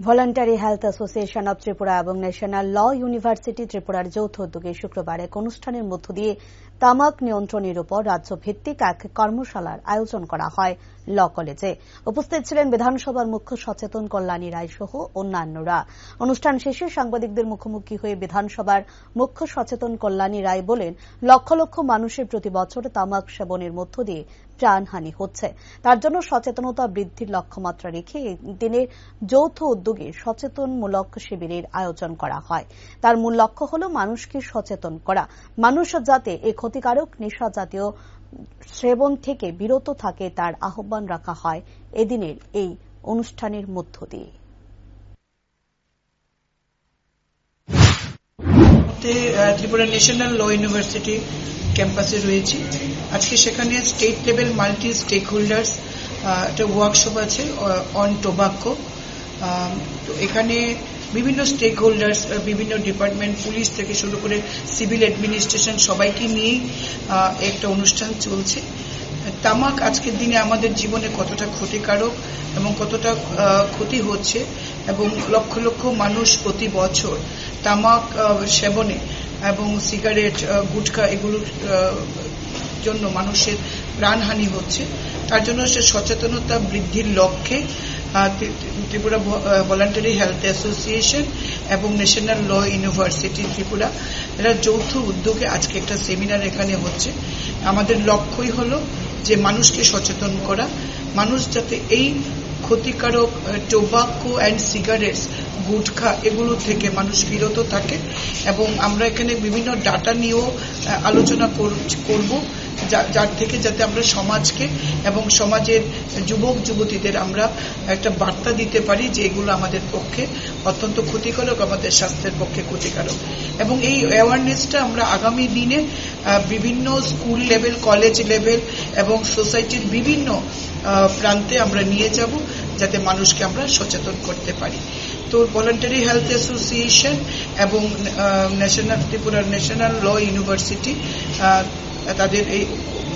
Voluntary health association of Tripura এবং national law university ত্রিপুরার যৌথ উদ্যোগে শুক্রবার এক অনুষ্ঠানের মধ্য দিয়ে তামাক নিয়ন্ত্রণের উপর রাজ্য ভিত্তিক এক কর্মশালার আয়োজন করা হয় ল কলেজে। উপস্থিত ছিলেন বিধানসভার মুখ্য সচেতন কল্যাণী রায় সহ অন্যান্যরা। অনুষ্ঠান শেষে সাংবাদিকদের মুখোমুখি হয়ে বিধানসভার মুখ্য সচেতন কল্যাণী রায় বলেন, লক্ষ লক্ষ মানুষের প্রতি বছর তামাক সেবনের মধ্য দিয়ে প্রাণহানি হচ্ছে। তার জন্য সচেতনতা বৃদ্ধির লক্ষ্যমাত্রা রেখে এই দিনে যৌথ সচেতনমূলক শিবিরের আয়োজন করা হয়। তার মূল লক্ষ্য হল মানুষকে সচেতন করা। মানুষ যাতে এই ক্ষতিকারক, নেশা জাতীয় সেবন থেকে বিরত থাকে তার আহ্বান রাখা হয় এদিনের এই অনুষ্ঠানের মধ্য দিয়ে। ত্রিপুরা ন্যাশনাল ল ইউনিভার্সিটি ক্যাম্পাসে রয়েছি। আজকে সেখানে state level multi stakeholders একটা ওয়ার্কশপ আছে অন টোবাক্কো তো এখানে বিভিন্ন স্টেক হোল্ডার্স বিভিন্ন ডিপার্টমেন্ট পুলিশ থেকে শুরু করে সিভিল অ্যাডমিনিস্ট্রেশন সবাইকে নিয়েই একটা অনুষ্ঠান চলছে। তামাক আজকের দিনে আমাদের জীবনে কতটা ক্ষতিকারক এবং কতটা ক্ষতি হচ্ছে এবং লক্ষ লক্ষ মানুষ প্রতি বছর তামাক সেবনে এবং সিগারেট গুটখা এগুলোর জন্য মানুষের প্রাণহানি হচ্ছে। তার জন্য সে সচেতনতা বৃদ্ধির লক্ষ্যে ত্রিপুরা ভলান্টারি হেলথ অ্যাসোসিয়েশন এবং ন্যাশনাল ল ইউনিভার্সিটি ত্রিপুরা, এরা যৌথ উদ্যোগে আজকে একটা সেমিনার এখানে হচ্ছে। আমাদের লক্ষ্যই হল যে মানুষকে সচেতন করা, মানুষ যাতে এই ক্ষতিকারক টোবাকো অ্যান্ড সিগারেটস গুটখা এগুলো থেকে মানুষ বিরত থাকে এবং আমরা এখানে বিভিন্ন ডাটা নিয়েও আলোচনা কর- করব যার থেকে যাতে আমরা সমাজকে এবং সমাজের যুবক, যুবতীদের আমরা একটা বার্তা দিতে পারি যে এগুলো আমাদের পক্ষে অত্যন্ত ক্ষতিকারক, আমাদের স্বাস্থ্যের পক্ষে ক্ষতিকারক। এবং এই অ্যাওয়ারনেসটা আমরা আগামী দিনে বিভিন্ন স্কুল লেভেল কলেজ লেভেল এবং সোসাইটির বিভিন্ন প্রান্তে আমরা নিয়ে যাব যাতে মানুষকে আমরা সচেতন করতে পারি। তো ভলান্টারি হেলথ অ্যাসোসিয়েশন এবং national Tripura national law university তাদের এই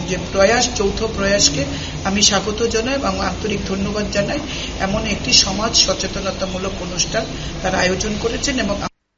যে প্রয়াস, যৌথ প্রয়াসকে আমি স্বাগত জানাই এবং আন্তরিক ধন্যবাদ জানাই। এমন একটি সমাজ সচেতনতামূলক অনুষ্ঠান তারা আয়োজন করেছেন এবং